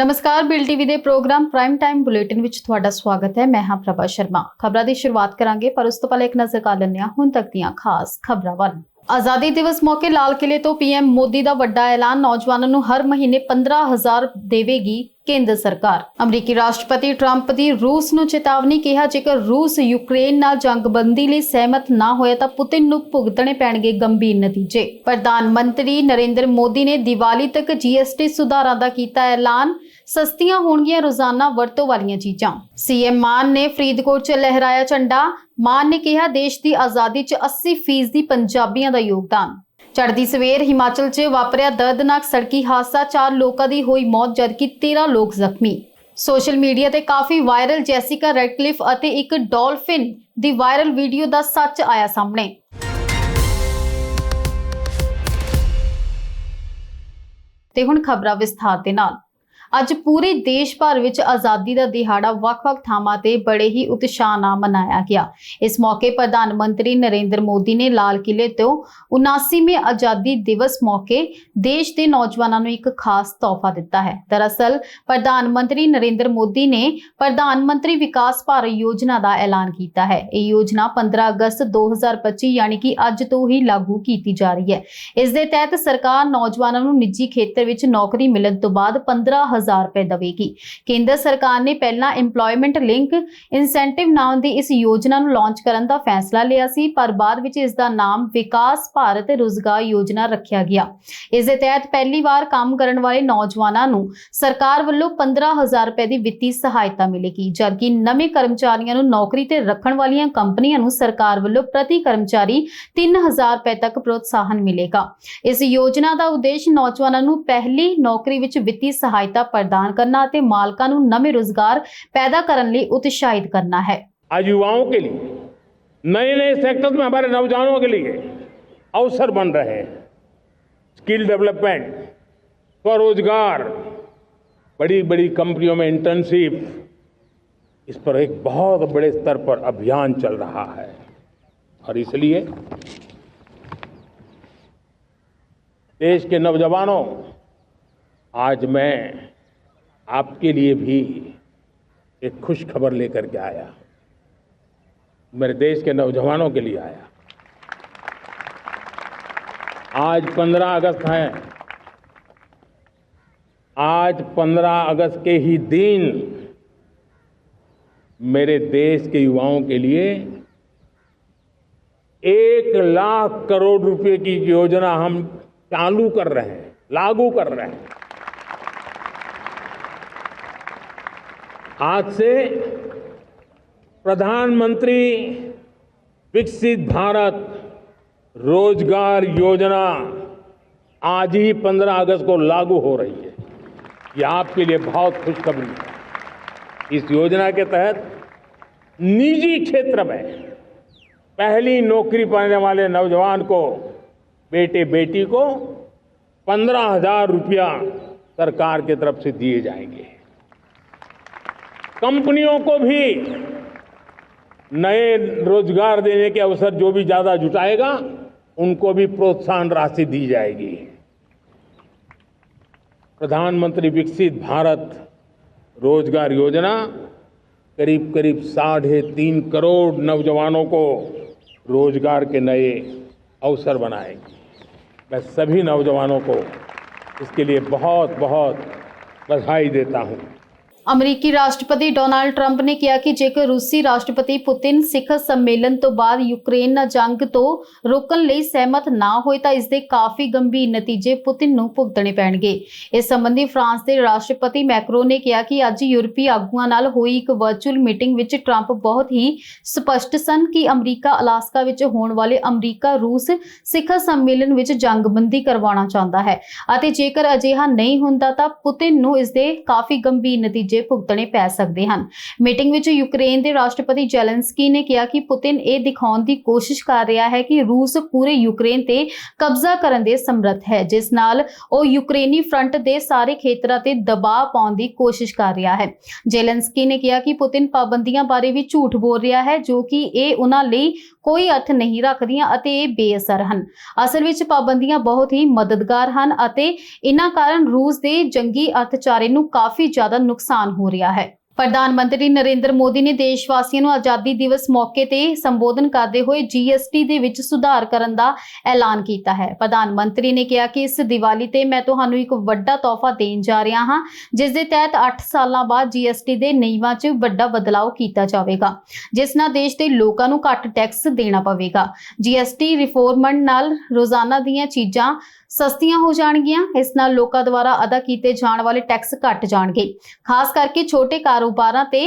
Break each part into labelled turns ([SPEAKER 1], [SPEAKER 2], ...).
[SPEAKER 1] ਨਮਸਕਾਰ, bill TV ਦੇ programme prime time bulletin ਵਿੱਚ ਤੁਹਾਡਾ ਸਵਾਗਤ ਹੈ। ਮੈਂ ਹਾਂ ਪ੍ਰਭਾ ਸ਼ਰਮਾ। ਖਬਰਾਂ ਦੀ ਸ਼ੁਰੂਆਤ ਕਰਾਂਗੇ, ਪਰ ਉਸ ਤੋਂ ਪਹਿਲਾਂ ਇੱਕ ਨਜ਼ਰ ਕਰ ਲੈਂਦੇ ਹਾਂ ਹੁਣ ਤੱਕ ਦੀਆਂ ਖਾਸ ਖਬਰਾਂ ਵੱਲ। ਆਜ਼ਾਦੀ ਦਿਵਸ ਮੌਕੇ ਲਾਲ ਕਿਲੇ ਤੋਂ ਪੀਐਮ ਮੋਦੀ ਦਾ ਵੱਡਾ ਐਲਾਨ, ਨੌਜਵਾਨਾਂ ਨੂੰ ਹਰ ਮਹੀਨੇ 15000 ਦੇਵੇਗੀ ਕੇਂਦਰ ਸਰਕਾਰ। ਅਮਰੀਕੀ ਰਾਸ਼ਟਰਪਤੀ ਟਰੰਪ ਦੀ ਰੂਸ ਨੂੰ ਚੇਤਾਵਨੀ ਕਿਹਾ ਜੇਕਰ ਰੂਸ ਯੂਕਰੇਨ ਨਾਲ ਜੰਗਬੰਦੀ ਲਈ ਸਹਿਮਤ ਨਾ ਹੋਇਆ ਤਾਂ ਪੁਤਿਨ ਨੂੰ ਭੁਗਤਣੇ ਪੈਣਗੇ ਗੰਭੀਰ ਨਤੀਜੇ। ਪ੍ਰਧਾਨ ਮੰਤਰੀ ਨਰਿੰਦਰ ਮੋਦੀ ਨੇ ਦੀਵਾਲੀ ਤੱਕ ਜੀਐਸਟੀ ਸੁਧਾਰਾਂ ਦਾ ਕੀਤਾ ਐਲਾਨ। ਸਸਤੀਆਂ ਹੋਣਗੀਆਂ ਰੋਜ਼ਾਨਾ ਵਰਤੋਂ ਵਾਲੀਆਂ ਚੀਜ਼ਾਂ। ਸੀਐਮ ਮਾਨ ਨੇ ਫਰੀਦਕੋਟ 'ਚ ਲਹਿਰਾਇਆ ਝੰਡਾ। ਮਾਨ ਨੇ ਕਿਹਾ, ਦੇਸ਼ ਦੀ ਆਜ਼ਾਦੀ 'ਚ 80% ਪੰਜਾਬੀਆਂ ਦਾ ਯੋਗਦਾਨ। ਚੜ੍ਹਦੀ ਸਵੇਰ ਹਿਮਾਚਲ 'ਚ ਵਾਪਰਿਆ ਦਰਦਨਾਕ ਸੜਕੀ ਹਾਦਸਾ, ਚਾਰ ਲੋਕਾਂ ਦੀ ਹੋਈ ਮੌਤ, ਜਦਕਿ 13 ਲੋਕ ਜ਼ਖਮੀ। ਸੋਸ਼ਲ ਮੀਡੀਆ ਤੇ ਕਾਫੀ ਵਾਇਰਲ ਜੈਸਿਕਾ ਰੈਡਕਲਿਫ ਅਤੇ ਇੱਕ ਡਾਲਫਿਨ ਦੀ ਵਾਇਰਲ ਵੀਡੀਓ ਦਾ ਸੱਚ ਆਇਆ ਸਾਹਮਣੇ। ਤੇ ਹੁਣ ਖਬਰਾਂ ਵਿਸਥਾਰ ਦੇ ਨਾਲ। ਅੱਜ ਪੂਰੇ ਦੇਸ਼ ਭਰ ਵਿੱਚ ਆਜ਼ਾਦੀ ਦਾ ਦਿਹਾੜਾ ਵੱਖ-ਵੱਖ ਥਾਵਾਂ ਤੇ ਬੜੇ ਹੀ ਉਤਸ਼ਾਹ ਨਾਲ ਮਨਾਇਆ ਗਿਆ। ਇਸ ਮੌਕੇ ਪ੍ਰਧਾਨ ਮੰਤਰੀ ਨਰਿੰਦਰ ਮੋਦੀ ਨੇ ਲਾਲ ਕਿਲੇ ਤੋਂ 79ਵੇਂ ਆਜ਼ਾਦੀ ਦਿਵਸ ਮੌਕੇ ਦੇਸ਼ ਦੇ ਨੌਜਵਾਨਾਂ ਨੂੰ ਇੱਕ ਖਾਸ ਤੋਹਫਾ ਦਿੱਤਾ ਹੈ। ਦਰਅਸਲ, ਪ੍ਰਧਾਨ ਮੰਤਰੀ ਨਰਿੰਦਰ ਮੋਦੀ ਨੇ ਪ੍ਰਧਾਨ ਮੰਤਰੀ ਵਿਕਾਸ ਭਾਰਤ ਯੋਜਨਾ ਦਾ ਐਲਾਨ ਕੀਤਾ ਹੈ। ਇਹ ਯੋਜਨਾ 15 ਅਗਸਤ 2025 ਯਾਨੀ ਕਿ ਅੱਜ ਤੋਂ ਹੀ ਲਾਗੂ ਕੀਤੀ ਜਾ ਰਹੀ ਹੈ। ਇਸ ਦੇ ਤਹਿਤ ਸਰਕਾਰ ਨੌਜਵਾਨਾਂ ਨੂੰ ਨਿੱਜੀ ਖੇਤਰ ਵਿੱਚ ਨੌਕਰੀ ਮਿਲਣ ਤੋਂ ਬਾਅਦ 15000 ਰੁਪਏ ਦੇਵੇਗੀ। ਕੇਂਦਰ ਸਰਕਾਰ ਨੇ ਪਹਿਲਾਂ EMPLOYMENT ਲਿੰਕ ਇਨਸੈਂਟਿਵ ਨਾਮ ਦੀ ਇਸ ਯੋਜਨਾ ਨੂੰ ਲਾਂਚ ਕਰਨ ਦਾ ਫੈਸਲਾ ਲਿਆ ਸੀ, ਪਰ ਬਾਅਦ ਵਿੱਚ ਇਸ ਦਾ ਨਾਮ ਵਿਕਾਸ ਭਾਰਤ ਰੁਜ਼ਗਾਰ ਯੋਜਨਾ ਰੱਖਿਆ ਗਿਆ। ਇਸ ਦੇ ਤਹਿਤ ਪਹਿਲੀ ਵਾਰ ਕੰਮ ਕਰਨ ਵਾਲੇ ਨੌਜਵਾਨਾਂ ਨੂੰ ਸਰਕਾਰ ਵੱਲੋਂ 15000 ਰੁਪਏ ਦੀ ਵਿੱਤੀ ਸਹਾਇਤਾ ਮਿਲੇਗੀ, ਜਦਕਿ ਨਵੇਂ ਕਰਮਚਾਰੀਆਂ ਨੂੰ ਨੌਕਰੀ ਤੇ ਰੱਖਣ ਵਾਲੀਆਂ ਕੰਪਨੀਆਂ ਨੂੰ ਸਰਕਾਰ ਵੱਲੋਂ ਪ੍ਰਤੀ ਕਰਮਚਾਰੀ 3000 ਰੁਪਏ ਤੱਕ ਪ੍ਰੋਤਸਾਹਨ ਮਿਲੇਗਾ। ਇਸ ਯੋਜਨਾ ਦਾ ਉਦੇਸ਼ ਨੌਜਵਾਨਾਂ ਨੂੰ ਪਹਿਲੀ ਨੌਕਰੀ ਵਿੱਚ ਵਿੱਤੀ ਸਹਾਇਤਾ ਪ੍ਰਦਾਨ ਕਰਨਾ ਅਤੇ ਮਾਲਕਾਂ ਨੂੰ ਨਵੇਂ ਰੁਜ਼ਗਾਰ ਪੈਦਾ ਕਰਨ ਲਈ ਉਤਸ਼ਾਹਿਤ ਕਰਨਾ ਹੈ
[SPEAKER 2] आज युवाओं के लिए नए नए सेक्टर्स में हमारे नौजवानों के लिए अवसर बन रहे हैं स्किल डेवलपमेंट स्वरोजगार बड़ी बड़ी कंपनियों में इंटर्नशिप इस पर एक बहुत बड़े स्तर पर अभियान चल रहा है और इसलिए देश के नौजवानों आज मैं आपके लिए भी एक खुश खबर लेकर के आया। मेरे देश के नौजवानों के लिए आया। आज 15 अगस्त है। आज 15 अगस्त के ही दिन मेरे देश के युवाओं के लिए एक लाख करोड़ रुपए की योजना हम चालू कर रहे हैं, लागू कर रहे हैं। आज से प्रधानमंत्री विकसित भारत रोज़गार योजना आज ही 15 अगस्त को लागू हो रही है। ये आपके लिए बहुत खुशखबरी है। इस योजना के तहत निजी क्षेत्र में पहली नौकरी पाने वाले नौजवान को बेटे बेटी को पंद्रह हज़ार रुपया सरकार की तरफ़ से दिए जाएँगे। कंपनियों को भी नए रोज़गार देने के अवसर जो भी ज़्यादा जुटाएगा, उनको भी प्रोत्साहन राशि दी जाएगी। प्रधानमंत्री विकसित भारत रोज़गार योजना करीब करीब साढ़े तीन करोड़ नौजवानों को रोज़गार के नए अवसर बनाएगी। मैं सभी नौजवानों को इसके लिए बहुत बहुत बधाई देता हूँ।
[SPEAKER 1] ਅਮਰੀਕੀ ਰਾਸ਼ਟਰਪਤੀ ਡੋਨਾਲਡ ਟਰੰਪ ਨੇ ਕਿਹਾ ਕਿ ਜੇਕਰ ਰੂਸੀ ਰਾਸ਼ਟਰਪਤੀ ਪੁਤਿਨ ਸਿੱਖ ਸੰਮੇਲਨ ਤੋਂ ਬਾਅਦ ਯੂਕਰੇਨ ਨਾਲ ਜੰਗ ਤੋਂ ਰੋਕਣ ਲਈ ਸਹਿਮਤ ਨਾ ਹੋਏ ਤਾਂ ਇਸ ਦੇ ਕਾਫੀ ਗੰਭੀਰ ਨਤੀਜੇ ਪੁਤਿਨ ਨੂੰ ਭੁਗਤਣੇ ਪੈਣਗੇ। ਇਸ ਸੰਬੰਧੀ ਫਰਾਂਸ ਦੇ ਰਾਸ਼ਟਰਪਤੀ ਮੈਕਰੋ ਨੇ ਕਿਹਾ ਕਿ ਅੱਜ ਯੂਰਪੀ ਆਗੂਆਂ ਨਾਲ ਹੋਈ ਇੱਕ ਵਰਚੁਅਲ ਮੀਟਿੰਗ ਵਿੱਚ ਟਰੰਪ ਬਹੁਤ ਹੀ ਸਪਸ਼ਟ ਸਨ ਕਿ ਅਮਰੀਕਾ ਅਲਾਸਕਾ ਵਿੱਚ ਹੋਣ ਵਾਲੇ ਅਮਰੀਕਾ ਰੂਸ ਸਿੱਖ ਸੰਮੇਲਨ ਵਿੱਚ ਜੰਗਬੰਦੀ ਕਰਵਾਉਣਾ ਚਾਹੁੰਦਾ ਹੈ ਅਤੇ ਜੇਕਰ ਅਜਿਹਾ ਨਹੀਂ ਹੁੰਦਾ ਤਾਂ ਪੁਤਿਨ ਨੂੰ ਇਸ ਦੇ ਕਾਫੀ ਗੰਭੀਰ ਨਤੀਜੇ ਨਤੀਜੇ ਭੁਗਤਣੇ ਪੈ ਸਕਦੇ ਹਨ। ਮੀਟਿੰਗ ਵਿੱਚ ਯੂਕਰੇਨ ਦੇ ਰਾਸ਼ਟਰਪਤੀ ਜ਼ੈਲੈਂਸਕੀ ਨੇ ਕਿਹਾ ਕਿ ਪੁਤਿਨ ਇਹ ਦਿਖਾਉਣ ਦੀ ਕੋਸ਼ਿਸ਼ ਕਰ ਰਿਹਾ ਹੈ ਕਿ ਰੂਸ ਪੂਰੇ ਯੂਕਰੇਨ ਤੇ ਕਬਜ਼ਾ ਕਰਨ ਦੇ ਸਮਰੱਥ ਹੈ, ਜਿਸ ਨਾਲ ਉਹ ਯੂਕਰੇਨੀ ਫਰੰਟ ਦੇ ਸਾਰੇ ਖੇਤਰਾਂ ਤੇ ਦਬਾਅ ਪਾਉਣ ਦੀ ਕੋਸ਼ਿਸ਼ ਕਰ ਰਿਹਾ ਹੈ। ਜ਼ੈਲੈਂਸਕੀ ਨੇ ਕਿਹਾ ਕਿ ਪੁਤਿਨ ਪਾਬੰਦੀਆਂ ਬਾਰੇ ਵੀ ਝੂਠ ਬੋਲ ਰਿਹਾ ਹੈ, ਜੋ ਕਿ ਇਹ ਉਹਨਾਂ ਲਈ ਕੋਈ ਅਰਥ ਨਹੀਂ ਰੱਖਦੀਆਂ ਅਤੇ ਇਹ ਬੇਅਸਰ ਹਨ। ਅਸਲ ਵਿੱਚ ਪਾਬੰਦੀਆਂ ਬਹੁਤ ਹੀ ਮਦਦਗਾਰ ਹਨ ਅਤੇ ਇਹਨਾਂ ਕਾਰਨ ਰੂਸ ਦੇ ਜੰਗੀ ਅਰਥਚਾਰੇ ਨੂੰ ਕਾਫੀ ਜ਼ਿਆਦਾ ਨੁਕਸਾਨ ਹੋ ਰਿਹਾ ਹੈ। ਪ੍ਰਧਾਨ ਮੰਤਰੀ ਨਰਿੰਦਰ ਮੋਦੀ ਨੇ ਦੇਸ਼ ਵਾਸੀਆਂ ਨੂੰ ਆਜ਼ਾਦੀ ਦਿਵਸ ਮੌਕੇ ਤੇ ਸੰਬੋਧਨ ਕਰਦੇ ਹੋਏ ਜੀਐਸਟੀ ਦੇ ਵਿੱਚ ਸੁਧਾਰ ਕਰਨ ਦਾ ਐਲਾਨ ਕੀਤਾ ਹੈ। ਪ੍ਰਧਾਨ ਮੰਤਰੀ ਨੇ ਕਿਹਾ ਕਿ ਇਸ ਦੀਵਾਲੀ ਤੇ ਮੈਂ ਤੁਹਾਨੂੰ ਇੱਕ ਵੱਡਾ ਤੋਹਫਾ ਦੇਣ ਜਾ ਰਿਹਾ ਹਾਂ, ਜਿਸ ਦੇ ਤਹਿਤ 8 ਸਾਲਾਂ ਬਾਅਦ ਜੀਐਸਟੀ ਦੇ ਨਿਯਮਾਂ 'ਚ ਵੱਡਾ ਬਦਲਾਅ ਕੀਤਾ ਜਾਵੇਗਾ, ਜਿਸ ਨਾਲ ਦੇਸ਼ ਦੇ ਲੋਕਾਂ ਨੂੰ ਘੱਟ ਟੈਕਸ ਦੇਣਾ ਪਵੇਗਾ। ਜੀਐਸਟੀ ਰਿਫੋਰਮਨ ਨਾਲ ਰੋਜ਼ਾਨਾ ਦੀਆਂ ਚੀਜ਼ਾਂ ਸਸਤੀਆਂ ਹੋ ਜਾਣਗੀਆਂ। ਇਸ ਨਾਲ ਲੋਕਾਂ ਦੁਆਰਾ ਅਦਾ ਕੀਤੇ ਜਾਣ ਵਾਲੇ ਟੈਕਸ ਘਟ ਜਾਣਗੇ। ਖਾਸ ਕਰਕੇ ਛੋਟੇ ਕਾਰੋਬਾਰਾਂ ਤੇ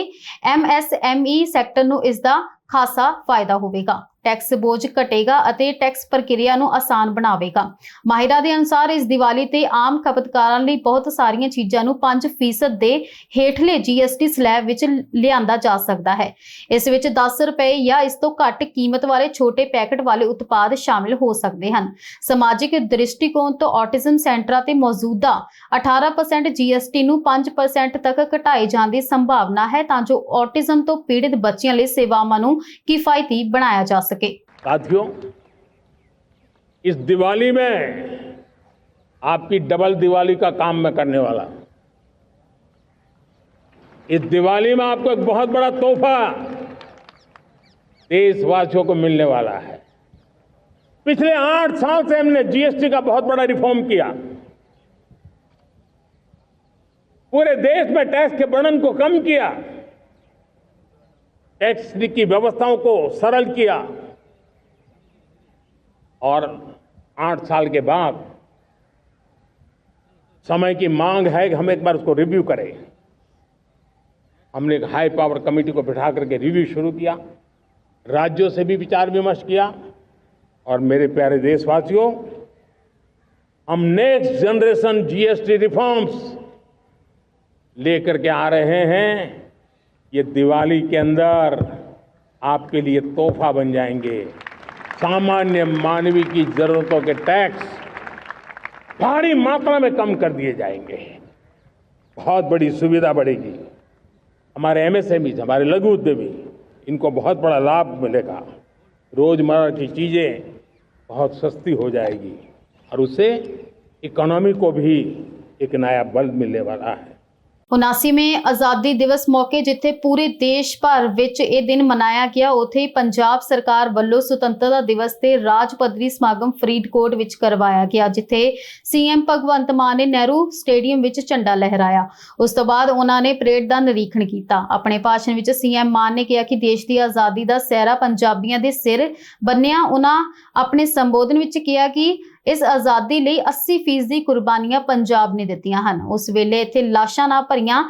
[SPEAKER 1] ਐਮਐਸਐਮਈ ਸੈਕਟਰ ਨੂੰ ਇਸ ਦਾ ਖਾਸਾ ਫਾਇਦਾ ਹੋਵੇਗਾ। ਟੈਕਸ ਬੋਝ ਘਟੇਗਾ ਅਤੇ ਟੈਕਸ ਪ੍ਰਕਿਰਿਆ ਨੂੰ ਆਸਾਨ ਬਣਾਵੇਗਾ। ਮਾਹਿਰਾਂ ਦੇ ਅਨੁਸਾਰ ਇਸ ਦੀਵਾਲੀ ਤੇ ਆਮ ਖਪਤਕਾਰਾਂ ਲਈ ਬਹੁਤ ਸਾਰੀਆਂ ਚੀਜ਼ਾਂ ਨੂੰ 5% ਦੇ ਹੇਠਲੇ GST ਸਲੈਬ ਵਿੱਚ ਲਿਆਂਦਾ ਜਾ ਸਕਦਾ ਹੈ। ਇਸ ਵਿੱਚ 10 ਰੁਪਏ ਜਾਂ ਇਸ ਤੋਂ ਘੱਟ ਕੀਮਤ ਵਾਲੇ ਛੋਟੇ ਪੈਕੇਟ ਵਾਲੇ ਉਤਪਾਦ ਸ਼ਾਮਿਲ ਹੋ ਸਕਦੇ ਹਨ। ਸਮਾਜਿਕ ਦ੍ਰਿਸ਼ਟੀਕੋਣ ਤੋਂ ਆਟਿਜ਼ਮ ਸੈਂਟਰਾਂ ਤੇ ਮੌਜੂਦਾ 18% GST ਨੂੰ 5% ਤੱਕ ਘਟਾਏ ਜਾਣ ਦੀ ਸੰਭਾਵਨਾ ਹੈ ਤਾਂ ਜੋ ਆਟਿਜ਼ਮ ਤੋਂ ਪੀੜਿਤ ਬੱਚਿਆਂ ਲਈ ਸੇਵਾਵਾਂ ਨੂੰ ਕਿਫਾਇਤੀ ਬਣਾਇਆ ਜਾ ਸਕੇ।
[SPEAKER 2] साथियों, इस दिवाली में आपकी डबल दिवाली का काम मैं करने वाला। इस दिवाली में आपको एक बहुत बड़ा तोहफा देशवासियों को मिलने वाला है। पिछले आठ साल से हमने जीएसटी का बहुत बड़ा रिफॉर्म किया। पूरे देश में टैक्स के वर्णन को कम किया। टैक्स की व्यवस्थाओं को सरल किया। और आठ साल के बाद समय की मांग है कि हम एक बार उसको रिव्यू करें। हमने एक हाई पावर कमेटी को बिठा करके रिव्यू शुरू किया, राज्यों से भी विचार विमर्श किया, और मेरे प्यारे देशवासियों, हम नेक्स्ट जनरेशन जीएसटी रिफॉर्म्स लेकर के आ रहे हैं। ये दिवाली के अंदर आपके लिए तोहफा बन जाएँगे। सामान्य मानवीय की जरूरतों के टैक्स भारी मात्रा में कम कर दिए जाएँगे। बहुत बड़ी सुविधा बढ़ेगी। हमारे एमएसएमई हमारे लघु उद्यमी, इनको बहुत बड़ा लाभ मिलेगा। रोज़मर्रा की चीज़ें बहुत सस्ती हो जाएगी और उससे इकोनॉमी को भी एक नया बल मिलने वाला है।
[SPEAKER 1] 79ਵੇਂ ਆਜ਼ਾਦੀ ਦਿਵਸ ਮੌਕੇ ਜਿੱਥੇ ਪੂਰੇ ਦੇਸ਼ ਭਰ ਵਿੱਚ ਇਹ ਦਿਨ ਮਨਾਇਆ ਗਿਆ, ਉੱਥੇ ਹੀ ਪੰਜਾਬ ਸਰਕਾਰ ਵੱਲੋਂ ਸੁਤੰਤਰਤਾ ਦਿਵਸ ਤੇ ਰਾਜ ਪੱਧਰੀ ਸਮਾਗਮ ਫਰੀਦਕੋਟ ਵਿੱਚ ਕਰਵਾਇਆ ਗਿਆ, ਜਿੱਥੇ ਸੀਐਮ ਭਗਵੰਤ ਮਾਨ ਨੇ ਨਹਿਰੂ ਸਟੇਡੀਅਮ ਵਿੱਚ ਝੰਡਾ ਲਹਿਰਾਇਆ। ਉਸ ਤੋਂ ਬਾਅਦ ਉਹਨਾਂ ਨੇ ਪਰੇਡ ਦਾ ਨਿਰੀਖਣ ਕੀਤਾ। ਆਪਣੇ ਭਾਸ਼ਣ ਵਿੱਚ ਸੀਐਮ ਮਾਨ ਨੇ ਕਿਹਾ ਕਿ ਦੇਸ਼ ਦੀ ਆਜ਼ਾਦੀ ਦਾ ਸਹਿਰਾ ਪੰਜਾਬੀਆਂ ਦੇ ਸਿਰ ਬੰਨਿਆ। ਉਹਨਾਂ ਆਪਣੇ ਸੰਬੋਧਨ ਵਿੱਚ ਕਿਹਾ ਕਿ ਇਸ ਆਜ਼ਾਦੀ ਲਈ 80% ਕੁਰਬਾਨੀਆਂ ਪੰਜਾਬ ਨੇ ਦਿੱਤੀਆਂ ਹਨ। ਉਸ ਵੇਲੇ ਇੱਥੇ ਲਾਸ਼ਾਂ ਨਾ ਭਰੀਆਂ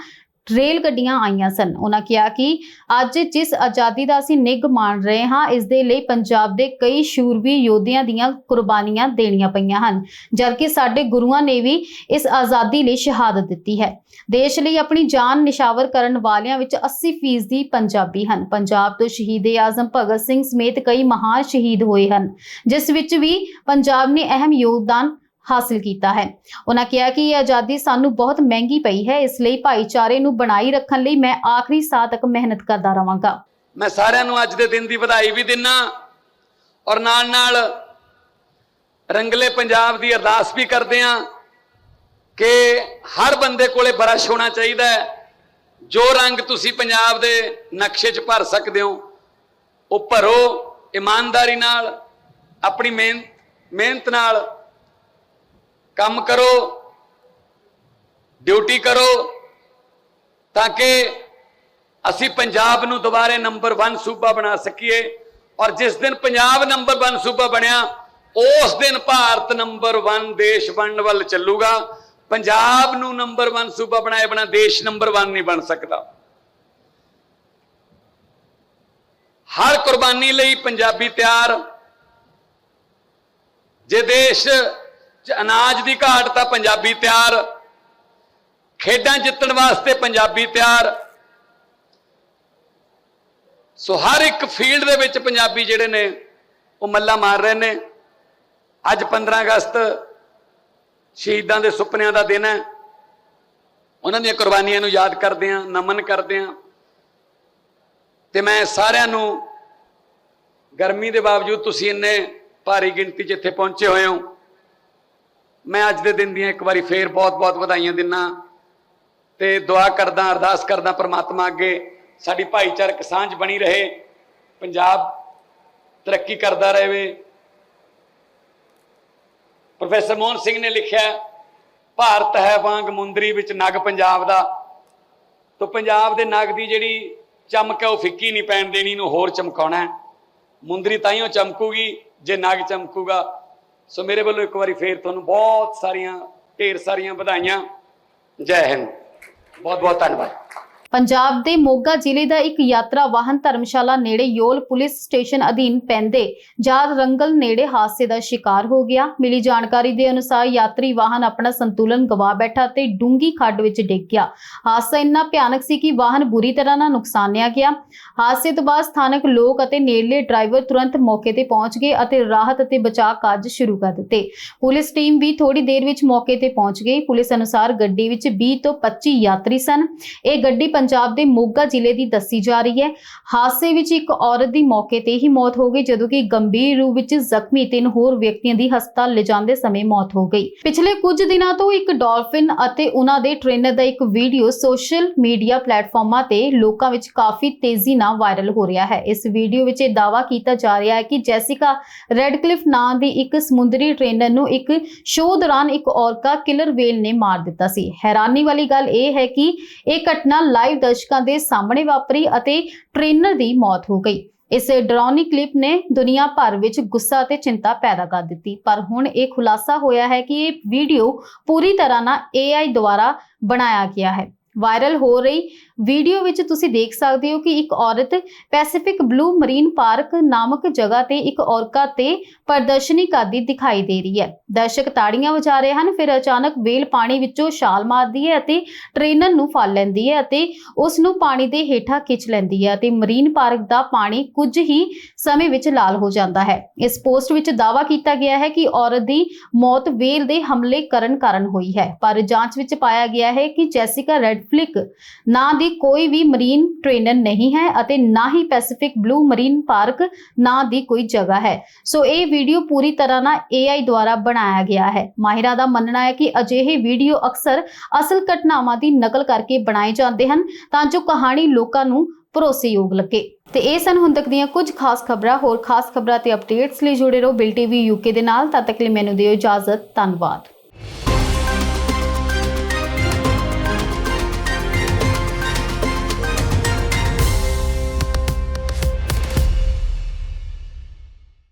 [SPEAKER 1] ਰੇਲ ਗੱਡੀਆਂ ਆਈਆਂ ਸਨ। ਉਹਨਾਂ ਕਿਹਾ ਕਿ ਅੱਜ ਜਿਸ ਆਜ਼ਾਦੀ ਦਾ ਅਸੀਂ ਨਿੱਘ ਮਾਣ ਰਹੇ ਹਾਂ, ਇਸ ਦੇ ਲਈ ਪੰਜਾਬ ਦੇ ਕਈ ਸ਼ੂਰਵੀਰ ਯੋਧਿਆਂ ਦੀਆਂ ਕੁਰਬਾਨੀਆਂ ਦੇਣੀਆਂ ਪਈਆਂ ਹਨ। ਜਦਕਿ ਸਾਡੇ ਗੁਰੂਆਂ ਨੇ ਵੀ ਇਸ ਆਜ਼ਾਦੀ ਲਈ ਸ਼ਹਾਦਤ ਦਿੱਤੀ ਹੈ। ਦੇਸ਼ ਲਈ ਆਪਣੀ ਜਾਨ ਨਿਸ਼ਾਵਰ ਕਰਨ ਵਾਲਿਆਂ ਵਿੱਚ 80% ਦੀ ਪੰਜਾਬੀ ਹਨ। ਪੰਜਾਬ ਤੋਂ ਸ਼ਹੀਦੇ ਆਜ਼ਮ ਭਗਤ ਸਿੰਘ ਸਮੇਤ ਕਈ ਮਹਾਨ ਸ਼ਹੀਦ ਹੋਏ ਹਨ। ਜਿਸ ਵਿੱਚ ਵੀ ਪੰਜਾਬ ਨੇ ਅਹਿਮ ਯੋਗਦਾਨ ਹਾਸਲ ਕੀਤਾ ਹੈ। ਉਹਨਾਂ ਕਿਹਾ ਕਿ ਇਹ ਆਜ਼ਾਦੀ ਸਾਨੂੰ ਬਹੁਤ ਮਹਿੰਗੀ ਪਈ ਹੈ, ਇਸ ਲਈ ਭਾਈਚਾਰੇ ਨੂੰ ਬਣਾਈ ਰੱਖਣ ਲਈ ਮੈਂ ਆਖਰੀ ਸਾਹ ਤੱਕ ਮਿਹਨਤ ਕਰਦਾ ਰਵਾਂਗਾ
[SPEAKER 3] ਮੈਂ ਸਾਰਿਆਂ ਨੂੰ ਅੱਜ ਦੇ ਦਿਨ ਦੀ ਵਧਾਈ ਵੀ ਦਿੰਨਾ ਔਰ ਨਾਲ ਨਾਲ ਰੰਗਲੇ ਪੰਜਾਬ ਦੀ ਅਰਦਾਸ ਵੀ ਕਰਦੇ ਆ ਕਿ ਹਰ ਬੰਦੇ ਕੋਲੇ ਬਰਸ਼ ਹੋਣਾ ਚਾਹੀਦਾ ਹੈ। ਜੋ ਰੰਗ ਤੁਸੀਂ ਪੰਜਾਬ ਦੇ ਨਕਸ਼ੇ 'ਚ ਭਰ ਸਕਦੇ ਹੋ, ਉਹ ਭਰੋ, ਇਮਾਨਦਾਰੀ ਨਾਲ, ਆਪਣੀ ਮਿਹਨਤ ਮਿਹਨਤ ਨਾਲ ਕੰਮ ਕਰੋ ਡਿਊਟੀ ਕਰੋ, ਤਾਂ ਕਿ ਅਸੀਂ ਪੰਜਾਬ ਨੂੰ ਦੁਬਾਰੇ ਨੰਬਰ 1 ਸੂਬਾ ਬਣਾ ਸਕੀਏ। ਔਰ ਜਿਸ ਦਿਨ ਪੰਜਾਬ ਨੰਬਰ 1 ਸੂਬਾ ਬਣਿਆ, ਉਸ ਦਿਨ ਭਾਰਤ ਨੰਬਰ 1 ਦੇਸ਼ ਬਣਨ ਵੱਲ ਚੱਲੂਗਾ। ਪੰਜਾਬ ਨੂੰ ਨੰਬਰ 1 ਸੂਬਾ ਬਣਾਏ ਬਣਾ ਦੇਸ਼ ਨੰਬਰ 1 ਨਹੀਂ ਬਣ ਸਕਦਾ। ਹਰ ਕੁਰਬਾਨੀ ਲਈ ਪੰਜਾਬੀ ਤਿਆਰ। ਜੇ ਦੇਸ਼ ਅਨਾਜ ਦੀ ਘਾਟ ਤਾਂ ਪੰਜਾਬੀ ਤਿਆਰ, ਖੇਡਾਂ ਜਿੱਤਣ ਵਾਸਤੇ ਪੰਜਾਬੀ ਤਿਆਰ। ਸੋ ਹਰ ਇੱਕ ਫੀਲਡ ਦੇ ਵਿੱਚ ਪੰਜਾਬੀ ਜਿਹੜੇ ਨੇ, ਉਹ ਮੱਲਾ ਮਾਰ ਰਹੇ ਨੇ। ਅੱਜ 15 ਅਗਸਤ ਸ਼ਹੀਦਾਂ ਦੇ ਸੁਪਨਿਆਂ ਦਾ ਦਿਨ ਹੈ। ਉਹਨਾਂ ਦੀਆਂ ਕੁਰਬਾਨੀਆਂ ਨੂੰ ਯਾਦ ਕਰਦੇ ਆਂ ਨਮਨ ਕਰਦੇ ਆਂ ਤੇ ਮੈਂ ਸਾਰਿਆਂ ਨੂੰ ਗਰਮੀ ਦੇ ਬਾਵਜੂਦ ਤੁਸੀਂ ਇੰਨੇ ਭਾਰੀ ਗਿਣਤੀ 'ਚ ਇੱਥੇ ਪਹੁੰਚੇ ਹੋਏ ਹੋ। ਮੈਂ ਅੱਜ ਦੇ ਦਿਨ ਦੀਆਂ ਇੱਕ ਵਾਰੀ ਫੇਰ ਬਹੁਤ-ਬਹੁਤ ਵਧਾਈਆਂ ਦਿੰਨਾ। ਤੇ ਦੁਆ ਕਰਦਾ, ਅਰਦਾਸ ਕਰਦਾ ਪ੍ਰਮਾਤਮਾ ਅੱਗੇ ਸਾਡੀ ਭਾਈਚਾਰਕ ਸਾਂਝ ਬਣੀ ਰਹੇ, ਪੰਜਾਬ ਤਰੱਕੀ ਕਰਦਾ ਰਹੇ। ਪ੍ਰੋਫੈਸਰ ਮੋਹਨ ਸਿੰਘ ਨੇ ਲਿਖਿਆ, ਭਾਰਤ ਹੈ ਵਾਂਗ ਮੁੰਦਰੀ ਵਿੱਚ ਨਗ ਪੰਜਾਬ ਦਾ। ਤੋਂ ਪੰਜਾਬ ਦੇ ਨਗ ਦੀ ਜਿਹੜੀ ਚਮਕ ਹੈ, ਉਹ ਫਿੱਕੀ ਨਹੀਂ ਪੈਣ ਦੇਣੀ ਨੂੰ ਹੋਰ ਚਮਕਾਉਣਾ ਹੈ। ਮੁੰਦਰੀ ਤਾਈਓ ਚਮਕੂਗੀ, ਜੇ ਨਗ ਚਮਕੂਗਾ ਸੋ ਮੇਰੇ ਵੱਲੋਂ ਇੱਕ ਵਾਰੀ ਫੇਰ ਤੁਹਾਨੂੰ ਬਹੁਤ ਸਾਰੀਆਂ, ਢੇਰ ਸਾਰੀਆਂ ਵਧਾਈਆਂ। ਜੈ ਹਿੰਦ। ਬਹੁਤ ਬਹੁਤ ਧੰਨਵਾਦ।
[SPEAKER 1] ਪੰਜਾਬ ਦੇ ਮੋਗਾ ਜ਼ਿਲ੍ਹੇ ਦਾ ਇੱਕ ਯਾਤਰਾ ਵਾਹਨ ਧਰਮਸ਼ਾਲਾ ਨੇੜੇ ਯੋਲ ਪੁਲਿਸ ਸਟੇਸ਼ਨ ਅਧੀਨ ਪੈਂਦੇ ਜਾਰ ਰੰਗਲ ਨੇੜੇ ਹਾਦਸੇ ਦਾ ਸ਼ਿਕਾਰ ਹੋ ਗਿਆ। ਮਿਲੀ ਜਾਣਕਾਰੀ ਦੇ ਅਨੁਸਾਰ ਯਾਤਰੀ ਵਾਹਨ ਆਪਣਾ ਸੰਤੁਲਨ ਗਵਾ ਬੈਠਾ ਤੇ ਡੂੰਗੀ ਖੱਡ ਵਿੱਚ ਡਿੱਗ ਗਿਆ। ਹਾਦਸਾ ਇੰਨਾ ਭਿਆਨਕ ਸੀ ਕਿ ਵਾਹਨ ਬੁਰੀ ਤਰ੍ਹਾਂ ਨਾਲ ਨੁਕਸਾਨਿਆ ਗਿਆ। ਹਾਦਸੇ ਤੋਂ ਬਾਅਦ ਸਥਾਨਕ ਲੋਕ ਅਤੇ ਨੇੜਲੇ ਡਰਾਈਵਰ ਤੁਰੰਤ ਮੌਕੇ ਤੇ ਪਹੁੰਚ ਗਏ ਅਤੇ ਰਾਹਤ ਅਤੇ ਬਚਾਅ ਕਾਰਜ ਸ਼ੁਰੂ ਕਰ ਦਿੱਤੇ। ਪੁਲਿਸ ਟੀਮ ਵੀ ਥੋੜੀ ਦੇਰ ਵਿੱਚ ਮੌਕੇ ਤੇ ਪਹੁੰਚ ਗਈ। ਪੁਲਿਸ ਅਨੁਸਾਰ ਗੱਡੀ ਵਿੱਚ 20 ਤੋਂ 25 ਯਾਤਰੀ ਸਨ। ਇਹ ਗੱਡੀ ਪੰਜਾਬ ਦੇ ਮੋਗਾ ਜ਼ਿਲ੍ਹੇ ਦੀ ਦੱਸੀ ਜਾ ਰਹੀ ਹੈ। ਹਾਦਸੇ ਵਿੱਚ ਇੱਕ ਔਰਤ ਦੀ ਮੌਕੇ ਤੇ ਹੀ ਮੌਤ ਹੋ ਗਈ, ਜਦੋਂ ਕਿ ਗੰਭੀਰ ਰੂਪ ਵਿੱਚ ਜ਼ਖਮੀ ਤਿੰਨ ਹੋਰ ਵਿਅਕਤੀਆਂ ਦੀ ਹਸਪਤਾਲ ਲਿਜਾਂਦੇ ਸਮੇਂ ਮੌਤ ਹੋ ਗਈ। ਪਿਛਲੇ ਕੁਝ ਦਿਨਾਂ ਤੋਂ ਇੱਕ ਡਾਲਫਿਨ ਅਤੇ ਉਹਨਾਂ ਦੇ ਟ੍ਰੇਨਰ ਦਾ ਇੱਕ ਵੀਡੀਓ ਸੋਸ਼ਲ ਮੀਡੀਆ ਪਲੇਟਫਾਰਮਾਂ ਤੇ ਲੋਕਾਂ ਵਿੱਚ ਕਾਫੀ ਤੇਜ਼ੀ ਨਾਲ ਵਾਇਰਲ ਹੋ ਰਿਹਾ ਹੈ। ਇਸ ਵੀਡੀਓ ਵਿੱਚ ਇਹ ਦਾਅਵਾ ਕੀਤਾ ਜਾ ਰਿਹਾ ਹੈ ਕਿ ਜੈਸਿਕਾ ਰੈਡਕਲਿਫ ਨਾਂ ਦੀ ਇੱਕ ਸਮੁੰਦਰੀ ਟ੍ਰੇਨਰ ਨੂੰ ਇੱਕ ਸ਼ੋਅ ਦੌਰਾਨ ਇੱਕ ਔਰਕਾ ਕਿਲਰ ਵੇਲ ਨੇ ਮਾਰ ਦਿੱਤਾ ਸੀ। ਹੈਰਾਨੀ ਵਾਲੀ ਗੱਲ ਇਹ ਹੈ ਕਿ ਇਹ ਘਟਨਾ ਲਾਈਵ ਦਰਸ਼ਕਾਂ ਦੇ ਸਾਹਮਣੇ ਵਾਪਰੀ ਅਤੇ ਟ੍ਰੇਨਰ ਦੀ ਮੌਤ ਹੋ ਗਈ। ਇਸ ਡਰਾਉਣੀ ਕਲਿੱਪ ਨੇ ਦੁਨੀਆ ਭਰ ਵਿੱਚ ਗੁੱਸਾ ਅਤੇ ਚਿੰਤਾ ਪੈਦਾ ਕਰ ਦਿੱਤੀ। ਪਰ ਹੁਣ ਇਹ ਖੁਲਾਸਾ ਹੋਇਆ ਹੈ ਕਿ ਇਹ ਵੀਡੀਓ ਪੂਰੀ ਤਰ੍ਹਾਂ ਨਾਲ AI ਦੁਆਰਾ ਬਣਾਇਆ ਗਿਆ ਹੈ। ਵਾਇਰਲ ਹੋ ਰਹੀ ਵੀਡੀਓ ਵਿੱਚ ਤੁਸੀਂ ਦੇਖ ਸਕਦੇ ਹੋ ਕਿ ਇੱਕ ਔਰਤ ਪੈਸੀਫਿਕ ਬਲੂ ਮਰੀਨ ਪਾਰਕ ਨਾਮਕ ਜਗ੍ਹਾ ਤੇ ਇੱਕ ਔਰਕਾ ਤੇ ਪ੍ਰਦਰਸ਼ਨੀ ਕਰਦੀ ਦਿਖਾਈ ਦੇ ਰਹੀ ਹੈ। ਦਰਸ਼ਕ ਤਾੜੀਆਂ ਵਜਾ ਰਹੇ ਹਨ, ਫਿਰ ਅਚਾਨਕ ਵੇਲ ਪਾਣੀ ਵਿੱਚੋਂ ਛਾਲ ਮਾਰਦੀ ਹੈ ਅਤੇ ਟ੍ਰੇਨਰ ਨੂੰ ਫੜ ਲੈਂਦੀ ਹੈ ਅਤੇ ਉਸ ਨੂੰ ਪਾਣੀ ਦੇ ਹੇਠਾਂ ਖਿੱਚ ਲੈਂਦੀ ਹੈ ਅਤੇ ਮਰੀਨ ਪਾਰਕ ਦਾ ਪਾਣੀ ਕੁਝ ਹੀ ਸਮੇਂ ਵਿੱਚ ਲਾਲ ਹੋ ਜਾਂਦਾ ਹੈ। ਇਸ ਪੋਸਟ ਵਿੱਚ ਦਾਅਵਾ ਕੀਤਾ ਗਿਆ ਹੈ ਕਿ ਔਰਤ ਦੀ ਮੌਤ ਵੇਲ ਦੇ ਹਮਲੇ ਕਰਨ ਕਾਰਨ ਹੋਈ ਹੈ, ਪਰ ਜਾਂਚ ਵਿੱਚ ਪਾਇਆ ਗਿਆ ਹੈ ਕਿ ਜੈਸਿਕਾ ਰੈਡ ਫਲਿਕ ਨਾਂ ਦੀ ਕੋਈ ਵੀ ਮਰੀਨ ਟ੍ਰੇਨਰ ਨਹੀਂ ਹੈ ਅਤੇ ਨਾ ਹੀ ਪੈਸੀਫਿਕ ਬਲੂ ਮਰੀਨ ਪਾਰਕ ਨਾਂ ਦੀ ਕੋਈ ਜਗ੍ਹਾ ਹੈ। ਸੋ ਇਹ ਵੀਡੀਓ ਪੂਰੀ ਤਰ੍ਹਾਂ ਨਾਲ AI ਦੁਆਰਾ ਬਣਾਇਆ ਗਿਆ ਹੈ। ਮਾਹਿਰਾਂ ਦਾ ਮੰਨਣਾ ਹੈ ਕਿ ਅਜਿਹੇ ਵੀਡੀਓ ਅਕਸਰ ਅਸਲ ਘਟਨਾਵਾਂ ਦੀ ਨਕਲ ਕਰਕੇ ਬਣਾਏ ਜਾਂਦੇ ਹਨ, ਤਾਂ ਜੋ ਕਹਾਣੀ ਲੋਕਾਂ ਨੂੰ ਭਰੋਸੇਯੋਗ ਲੱਗੇ। ਤੇ ਇਹ ਸਨ ਹੁਣ ਤੱਕ ਦੀਆਂ ਕੁਝ ਖਾਸ ਖਬਰਾਂ। ਹੋਰ ਖਾਸ ਖਬਰਾਂ ਤੇ ਅਪਡੇਟਸ ਲਈ ਜੁੜੇ ਰਹੋ ਬਿਲ ਟੀਵੀ ਯੂਕੇ ਦੇ ਨਾਲ। ਤਦ ਤੱਕ ਲਈ ਮੈਨੂੰ ਦਿਓ ਇਜਾਜ਼ਤ। ਧੰਨਵਾਦ।